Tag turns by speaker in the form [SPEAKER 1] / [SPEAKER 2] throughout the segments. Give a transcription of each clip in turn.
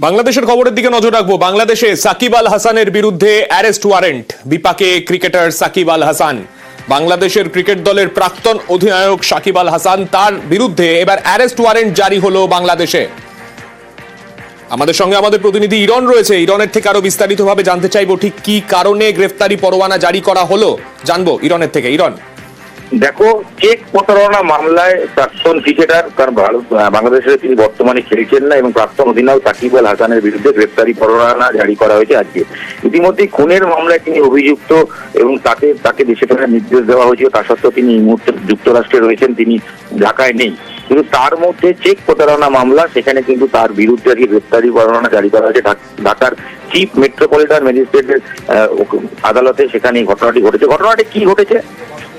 [SPEAKER 1] বাংলাদেশের খবরের দিকে নজর রাখব। বাংলাদেশে সাকিব আল হাসানের বিরুদ্ধে অ্যারেস্ট ওয়ারেন্ট। বিপাকে ক্রিকেটার সাকিব আল হাসান। বাংলাদেশের ক্রিকেট দলের প্রাক্তন অধিনায়ক সাকিব আল হাসান তার বিরুদ্ধে এবার অ্যারেস্ট ওয়ারেন্ট জারি হলো বাংলাদেশে। আমাদের সঙ্গে আমাদের প্রতিনিধি ইরন রয়েছে। ইরনের থেকে আরও বিস্তারিতভাবে জানতে চাইব ঠিক কি কারণে গ্রেফতারি পরোয়ানা জারি করা হলো। জানব ইরনের থেকে। ইরন।
[SPEAKER 2] দেখো চেক প্রতারণা মামলায় প্রাক্তন ক্রিকেটার ভারত বাংলাদেশে তিনি বর্তমানে খেলছেন না, এবং প্রাক্তন অধিনায়ক সাকিব আল হাসানের বিরুদ্ধে গ্রেপ্তারি পরোয়ানা জারি করা হয়েছে আজকে। ইতিমধ্যে খুনের মামলায় তিনি অভিযুক্ত এবং তাকে তাকে দেশে ফেরার নির্দেশ দেওয়া হয়েছিল তা সত্ত্বেও তিনি এই মুহূর্তে যুক্তরাষ্ট্রে রয়েছেন, তিনি ঢাকায় নেই। কিন্তু তার মধ্যে চেক প্রতারণা মামলা, সেখানে কিন্তু তার বিরুদ্ধে আজকে গ্রেপ্তারি পরোয়ানা জারি করা হয়েছে। ঢাকার চিফ মেট্রোপলিটন ম্যাজিস্ট্রেটের আদালতে সেখানে ঘটনাটি ঘটেছে। ঘটনাটি কি ঘটেছে?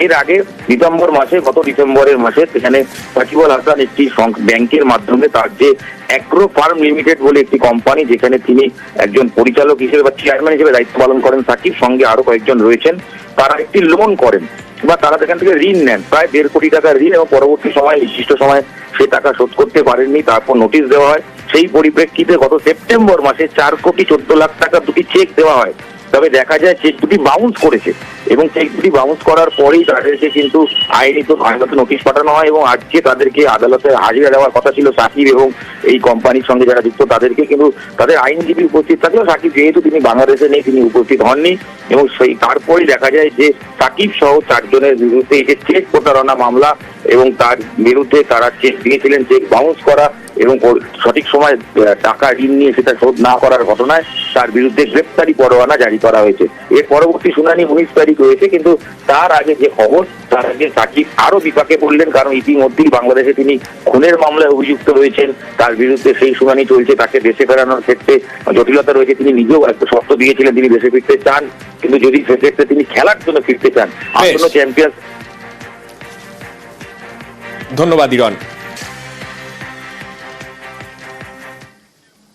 [SPEAKER 2] এর আগে ডিসেম্বর মাসে, গত ডিসেম্বরের মাসে সেখানে সাকিবুল হাসান একটি ব্যাংকের মাধ্যমে তার যে অ্যাগ্রো ফার্ম লিমিটেড বলে একটি কোম্পানি যেখানে তিনি একজন পরিচালক হিসেবে বা চেয়ারম্যান হিসেবে দায়িত্ব পালন করেন, সাকিব সঙ্গে আরও কয়েকজন রয়েছেন, তারা একটি লোন করেন বা তারা সেখান থেকে ঋণ নেন। প্রায় দেড় কোটি টাকার ঋণ এবং পরবর্তী সময়, নির্দিষ্ট সময় সে টাকা শোধ করতে পারেননি, তারপর নোটিশ দেওয়া হয়। সেই পরিপ্রেক্ষিতে গত সেপ্টেম্বর মাসে চার কোটি চোদ্দ লাখ টাকা দুটি চেক দেওয়া হয়। তবে দেখা যায় চেক দুটি বাউন্স করেছে। এবং চেক দুটি বাউন্স করার পরেই তাদেরকে কিন্তু আইনি তো আইনত নোটিশ পাঠানো হয় এবং আজকে তাদেরকে আদালতে হাজিরা দেওয়ার কথা ছিল সাকিব এবং এই কোম্পানির সঙ্গে যারা যুক্ত তাদেরকে কিন্তু তাদের আইনজীবী উপস্থিত থাকলেও সাকিব যেহেতু তিনি বাংলাদেশে নেই, তিনি উপস্থিত হননি এবং সেই, তারপরেই দেখা যায় যে সাকিব সহ চারজনের বিরুদ্ধে এই যে চেক প্রতারণা মামলা এবং তার বিরুদ্ধে তারা চেক দিয়েছিলেন, চেক বাউন্স করা এবং সঠিক সময় টাকা ঋণ নিয়ে সেটা শোধ না করার ঘটনায় তার বিরুদ্ধে গ্রেপ্তারি পরোয়ানা জারি করা হয়েছে। এর পরবর্তী শুনানি উনিশ তারিখ হয়েছে কিন্তু তার আগে যে খবর তার আগে সাকিব আরও বিপাকে পড়লেন কারণ ইতিমধ্যেই বাংলাদেশে তিনি খুনের মামলায় অভিযুক্ত রয়েছেন। তার বিরুদ্ধে সেই শুনানি চলছে তাকে দেশে ফেরানোর ক্ষেত্রে জটিলতা রয়েছে। তিনি নিজেও একটা শর্ত দিয়েছিলেন তিনি দেশে ফিরতে চান কিন্তু যদি সেক্ষেত্রে তিনি খেলার জন্য ফিরতে চান আসন্ন চ্যাম্পিয়ন্স
[SPEAKER 1] ধন্যবাদ ইরন।